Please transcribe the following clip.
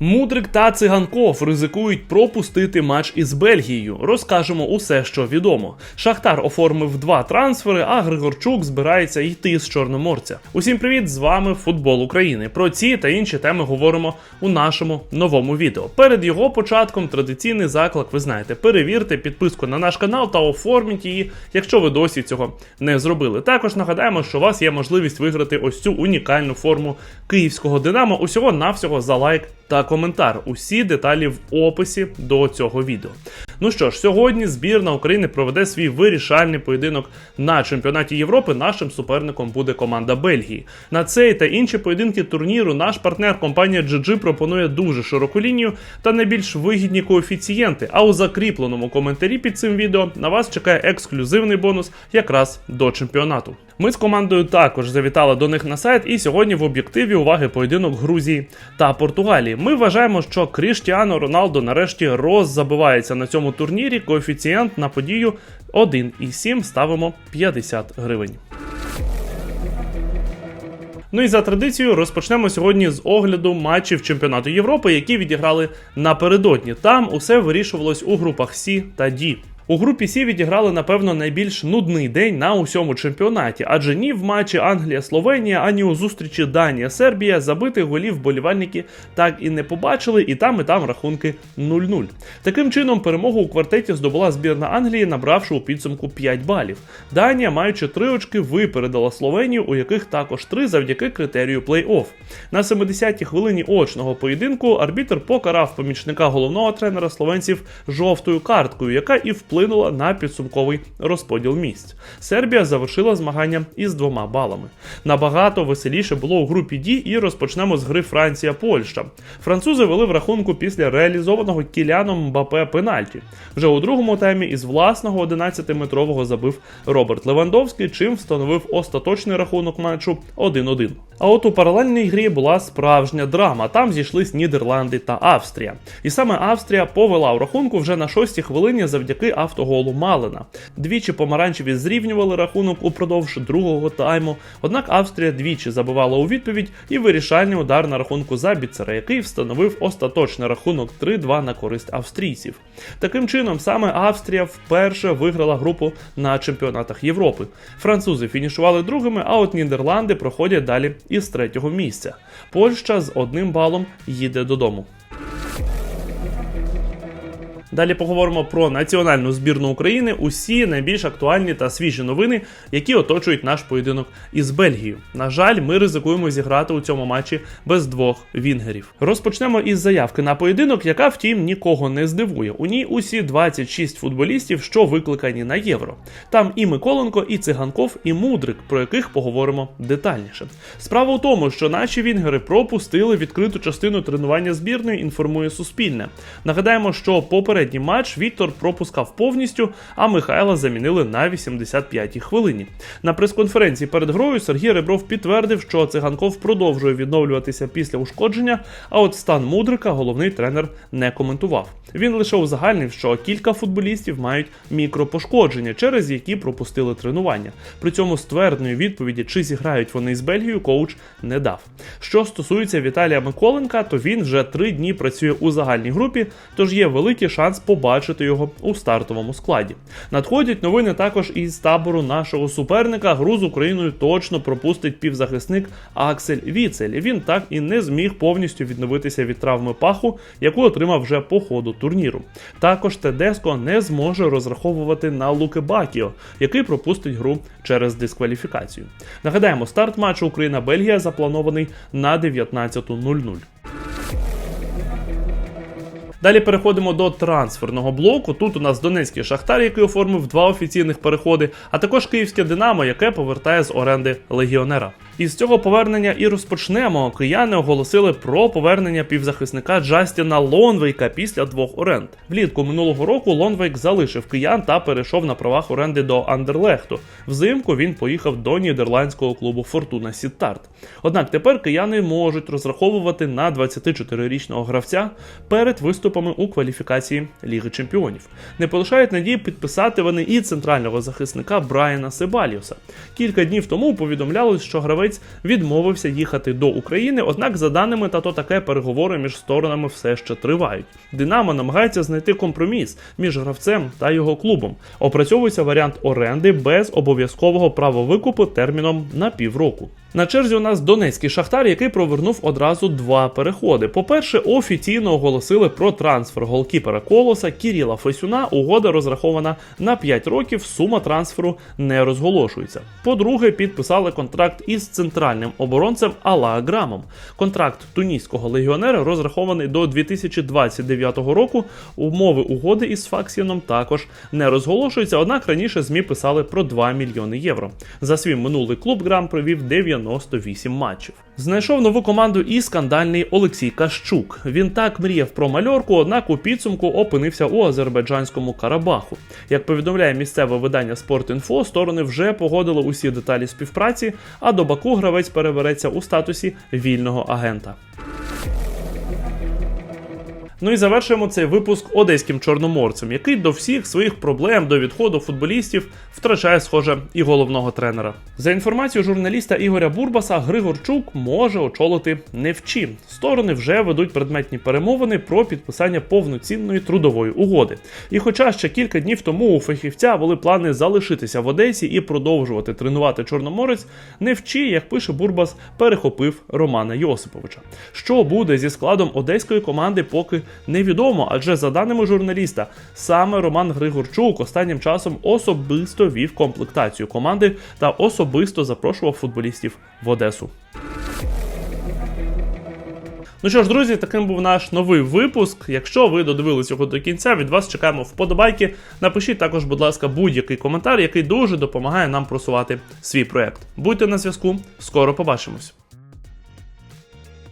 Мудрик та циганков ризикують пропустити матч із Бельгією. Розкажемо усе, що відомо. Шахтар оформив два трансфери, а Григорчук збирається йти з Чорноморця. Усім привіт! З вами Футбол України. Про ці та інші теми говоримо у нашому новому відео. Перед його початком традиційний заклик, ви знаєте, перевірте підписку на наш канал та оформіть її, якщо ви досі цього не зробили. Також нагадаємо, що у вас є можливість виграти ось цю унікальну форму київського Динамо усього навсього за лайк та коментар. Усі деталі в описі до цього відео. Ну що ж, сьогодні збірна України проведе свій вирішальний поєдинок на чемпіонаті Європи. Нашим суперником буде команда Бельгії. На цей та інші поєдинки турніру наш партнер компанія GG пропонує дуже широку лінію та найбільш вигідні коефіцієнти. А у закріпленому коментарі під цим відео на вас чекає ексклюзивний бонус якраз до чемпіонату. Ми з командою також завітали до них на сайт, і сьогодні в об'єктиві уваги поєдинок Грузії та Португалії. Ми вважаємо, що Кріштіану Роналдо нарешті роззабивається на цьому турнірі. Коефіцієнт на подію 1,7 ставимо 50 гривень. Ну і за традицією розпочнемо сьогодні з огляду матчів чемпіонату Європи, які відіграли напередодні. Там усе вирішувалось у групах Сі та Ді. У групі Сі відіграли, напевно, найбільш нудний день на усьому чемпіонаті, адже ні в матчі Англія-Словенія, ані у зустрічі Данія-Сербія забитих голів болівальники так і не побачили, і там, і там рахунки 0-0. Таким чином, перемогу у квартеті здобула збірна Англії, набравши у підсумку 5 балів. Данія, маючи 3 очки, випередила Словенію, у яких також 3 завдяки критерію плей-офф. На 70-й хвилині очного поєдинку арбітр покарав помічника головного тренера словенців жовтою карткою, яка і вплинула вплинула на підсумковий розподіл місць. Сербія завершила змагання із двома балами. Набагато веселіше було у групі Ді, і розпочнемо з гри Франція-Польща. Французи вели в рахунку після реалізованого кіляном Мбапе пенальті. Вже у другому таймі із власного 11-метрового забив Роберт Левандовський, чим встановив остаточний рахунок матчу 1-1. А от у паралельній грі була справжня драма. Там зійшлись Нідерланди та Австрія. І саме Австрія повела у рахунку вже на шостій хвилині завдяки автоголу Малина. Двічі помаранчеві зрівнювали рахунок упродовж другого тайму. Однак Австрія двічі забивала у відповідь і вирішальний удар на рахунку Забіцера, який встановив остаточний рахунок 3-2 на користь австрійців. Таким чином, саме Австрія вперше виграла групу на чемпіонатах Європи. Французи фінішували другими, а от Нідерланди проходять далі із третього місця. Польща з одним балом їде додому. Далі поговоримо про національну збірну України. Усі найбільш актуальні та свіжі новини, які оточують наш поєдинок із Бельгією. На жаль, ми ризикуємо зіграти у цьому матчі без двох вінгерів. Розпочнемо із заявки на поєдинок, яка, втім, нікого не здивує. У ній усі 26 футболістів, що викликані на євро. Там і Миколенко, і Циганков, і Мудрик, про яких поговоримо детальніше. Справа у тому, що наші вінгери пропустили відкриту частину тренування збірної. Інформує Суспільне. Нагадаємо, що попередній матч Віктор пропускав повністю, а Михайла замінили на 85-й хвилині. На прес-конференції перед грою Сергій Ребров підтвердив, що циганков продовжує відновлюватися після ушкодження. А от стан Мудрика головний тренер не коментував. Він лише узагальнив, що кілька футболістів мають мікропошкодження, через які пропустили тренування. При цьому ствердної відповіді, чи зіграють вони з Бельгією, коуч не дав. Що стосується Віталія Миколенка, то він вже три дні працює у загальній групі, тож є великий шанс побачити його у стартовому складі. Надходять новини також із табору нашого суперника. Гру з Україною точно пропустить півзахисник Аксель Віцель. Він так і не зміг повністю відновитися від травми паху, яку отримав вже по ходу турніру. Також Тедеско не зможе розраховувати на Луки Бакіо, який пропустить гру через дискваліфікацію. Нагадаємо, старт матчу Україна-Бельгія запланований на 19.00. Далі переходимо до трансферного блоку. Тут у нас Донецький Шахтар, який оформив два офіційних переходи, а також Київське Динамо, яке повертає з оренди легіонера. Із цього повернення і розпочнемо. Кияни оголосили про повернення півзахисника Джастіна Лонвейка після двох оренд. Влітку минулого року Лонвейк залишив киян та перейшов на правах оренди до Андерлехту. Взимку він поїхав до нідерландського клубу Фортуна Сіттарт. Однак тепер кияни можуть розраховувати на 24-річного гравця перед виступами у кваліфікації Ліги Чемпіонів. Не полишають надії підписати вони і центрального захисника Брайана Себаліуса. Кілька днів тому повідомлялось, що гравець гравець відмовився їхати до України. Однак, за даними та то таке переговори між сторонами все ще тривають. Динамо намагається знайти компроміс між гравцем та його клубом. Опрацьовується варіант оренди без обов'язкового права викупу терміном на півроку. На черзі у нас Донецький шахтар, який провернув одразу два переходи. По-перше, офіційно оголосили про трансфер голкіпера колоса Кіріла Фесюна. Угода розрахована на 5 років. Сума трансферу не розголошується. По-друге, підписали контракт із центральним оборонцем Алла Грамом. Контракт туніського легіонера розрахований до 2029 року. Умови угоди із Факсіном також не розголошуються. Однак раніше змі писали про 2 мільйони євро. За свій минулий клуб Грам провів 98 матчів. Знайшов нову команду і скандальний Олексій Кащук. Він так мріяв про мальорку, однак у підсумку опинився у азербайджанському Карабаху. Як повідомляє місцеве видання Спортінфо, сторони вже погодили усі деталі співпраці, а до Баку гравець перебереться у статусі вільного агента. Ну і завершуємо цей випуск одеським чорноморцем, який до всіх своїх проблем до відходу футболістів втрачає, схоже, і головного тренера. За інформацією журналіста Ігоря Бурбаса, Григорчук може очолити невчі. Сторони вже ведуть предметні перемовини про підписання повноцінної трудової угоди. І хоча ще кілька днів тому у фахівця були плани залишитися в Одесі і продовжувати тренувати Чорноморець, невчі, як пише Бурбас, перехопив Романа Йосиповича. Що буде зі складом одеської команди, поки невідомо, адже за даними журналіста, саме Роман Григорчук останнім часом особисто вів комплектацію команди та особисто запрошував футболістів в Одесу. Ну що ж, друзі, таким був наш новий випуск. Якщо ви додивились його до кінця, від вас чекаємо вподобайки. Напишіть також, будь ласка, будь-який коментар, який дуже допомагає нам просувати свій проект. Будьте на зв'язку, скоро побачимось.